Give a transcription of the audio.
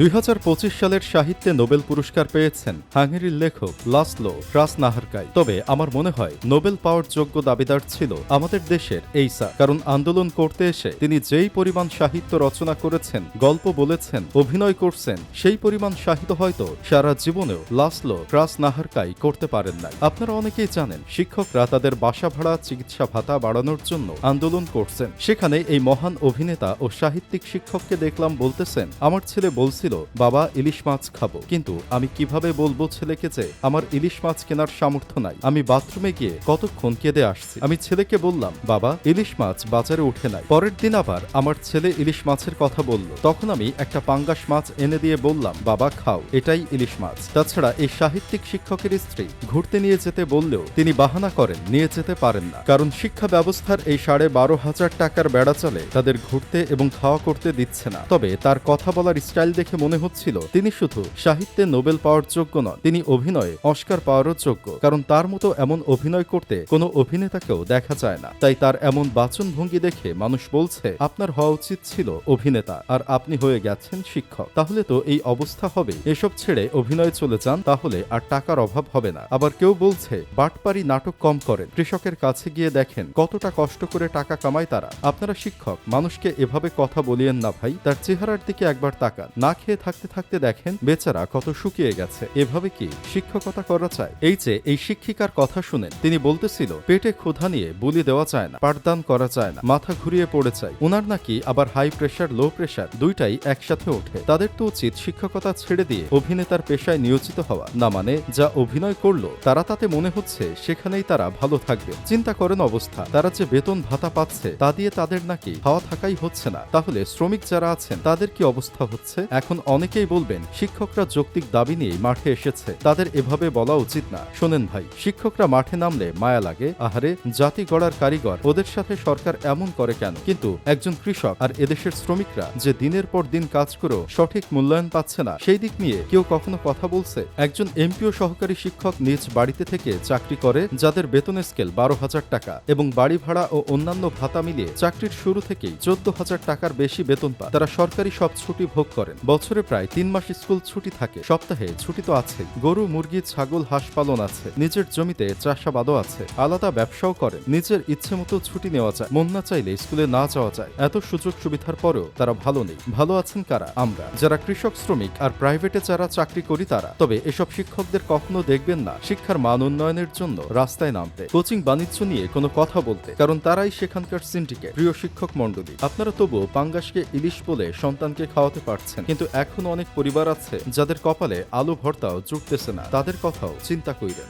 দুই হাজার পঁচিশ সালের সাহিত্যে নোবেল পুরস্কার পেয়েছেন হাঙ্গেরির লেখক লাসলো ক্রাসনাহারকাই তবে আমার মনে হয় নোবেল পাওয়ার যোগ্য দাবিদার ছিল আমাদের দেশের এই স্যার কারণ আন্দোলন করতে এসে তিনি যেই পরিমাণ সাহিত্য রচনা করেছেন, গল্প বলেছেন, অভিনয় করছেন, সেই পরিমাণ সাহিত্য হয়তো সারা জীবনেও লাসলো ক্রাসনাহারকাই করতে পারেন নাই। আপনারা অনেকেই জানেন, শিক্ষকরা তাদের বাসা ভাড়া চিকিৎসা ভাতা বাড়ানোর জন্য আন্দোলন করছেন। সেখানে এই মহান অভিনেতা ও সাহিত্যিক শিক্ষককে দেখলাম বলতেছেন, আমার ছেলে বলছিল বাবা, ইলিশ মাছ খাব। কিন্তু আমি কীভাবে বলব ছেলেকে যে আমার ইলিশ মাছ কেনার সামর্থ্য নাই? আমি বাথরুমে গিয়ে কতক্ষণ কেঁদে আসছি? আমি ছেলেকে বললাম, বাবা, ইলিশ মাছ বাজারে উঠে নাই। পরের দিন আবার আমার ছেলে ইলিশ মাছের কথা বলল। তখন আমি একটা পাঙ্গাস মাছ এনে দিয়ে বললাম, বাবা, খাও, এটাই ইলিশ মাছ। তাছাড়া এই সাহিত্যিক শিক্ষকের স্ত্রী ঘুরতে নিয়ে যেতে বললেও তিনি বাহানা করেন, নিয়ে যেতে পারেন না। কারণ শিক্ষা ব্যবস্থার এই সাড়ে বারো হাজার টাকার বেড়া চলে তাদের ঘুরতে এবং খাওয়া করতে দিচ্ছে না। তবে তার কথা বলার স্টাইল দেখে মনে হচ্ছিল, তিনি শুধু সাহিত্যে নোবেল পাওয়ার যোগ্য নন, তিনি অভিনয়ে অস্কার পাওয়ারও যোগ্য, কারণ তার মতো এমন অভিনয় করতে কোনো অভিনেতাকেও দেখা যায় না। তাই তার এমন বাচনভঙ্গি দেখে মানুষ বলছে, আপনার হওয়া উচিত ছিল অভিনেতা, আর আপনি হয়ে গেছেন শিক্ষক। তাহলে তো এই অবস্থা হবে। এসব ছেড়ে অভিনয়ে চলে যান, তাহলে আর টাকার অভাব হবে না। আবার কেউ বলছে, বাটপারি নাটক কম করেন। কৃষকের কাছে গিয়ে দেখেন, কতটা কষ্ট করে টাকা কামায় তারা। আপনারা শিক্ষক, মানুষকে এভাবে কথা বলিয়েন না ভাই। তার চেহারার দিকে একবার তাকান। না খেয়ে থাকতে থাকতে দেখেন, বেচারা কত শুকিয়ে গেছে। এভাবে কি শিক্ষকতা করা চায় এই যে, এই শিক্ষিকার কথা শুনেন, তিনি বলতেছিল, পেটে ক্ষুধা নিয়ে বুলি দেওয়া যায় না, পাঠদান করা যায় না, মাথা ঘুরিয়ে পড়ে যায়। ওনার নাকি আবার হাই প্রেশার, লো প্রেশার দুইটাই একসাথে ওঠে। তাদের তো উচিত শিক্ষকতা ছেড়ে দিয়ে অভিনেতার পেশায় নিয়োজিত হওয়া। না মানে যা অভিনয় করল, তারা তাতে মনে হচ্ছে সেখানেই তারা ভালো থাকবে। চিন্তা করেন অবস্থা, তারা যে বেতন ভাতা পাচ্ছে, তা দিয়ে তাদের নাকি খাওয়া থাকাই হচ্ছে না। তাহলে শ্রমিক যারা আছেন, তাদের কি অবস্থা হচ্ছে? এখন অনেকেই বলবেন, শিক্ষকরা যৌক্তিক দাবি নিয়ে মাঠে এসেছে। তাদের এভাবে বলা উচিত না। শোনেন ভাই, শিক্ষকরা মাঠে নামলে মায়া লাগে, আহারে, জাতি গড়ার কারিগর, ওদের সাথে সরকার এমন করে কেন? কিন্তু একজন কৃষক আর এদেশের শ্রমিকরা যে দিনের পর দিন কাজ করেও সঠিক মূল্যায়ন পাচ্ছে না, সেই দিক নিয়ে কেউ কখনো কথা বলছে? একজন এমপিও সহকারী শিক্ষক নিজ বাড়িতে থেকে চাকরি করে, যাদের বেতন স্কেল বারো হাজার টাকা এবং বাড়ি ভাড়া ও অন্যান্য ভাতা মিলিয়ে চাকরির শুরু থেকেই চোদ্দ হাজার টাকার বেশি বেতন পায়। তারা সরকারি সব ছুটি ভোগ করেন। বছরে প্রায় তিন মাস স্কুল ছুটি থাকে। সপ্তাহে ছুটি তো আছে গরু, মুরগি, ছাগল, হাঁস পালন আছে। নিজের জমিতে চাষাবাদও আছে। আলাদা ব্যবসাও করেন। নিজের ইচ্ছে মতো ছুটি নেওয়া যায়। মন না চাইলে স্কুলে না যাওয়া যায়। এত সুযোগ সুবিধার পরেও তারা ভালো নেই। ভালো আছেন কারা? আমরা। যারা কৃষক, শ্রমিক আর প্রাইভেটে যারা চাকরি করি তারা। তবে এসব শিক্ষকদের কখনো দেখবেন না। শিক্ষার মান উন্নয়নের জন্য রাস্তায় নামতে। কোচিং, বাণিজ্য নিয়ে কোনো কথা বলতে। কারণ তারাই সেখানকার সিন্ডিকেট, প্রিয় শিক্ষক মণ্ডলী। আপনারা তবুও পাঙ্গাসকে ইলিশ বলে সন্তানকে খাওয়াতে পারছেন। কিন্তু এখনও অনেক পরিবার আছে যাদের কপালে আলু ভর্তাও জুটতেছে না। তাদের কথাও চিন্তা কইরেন।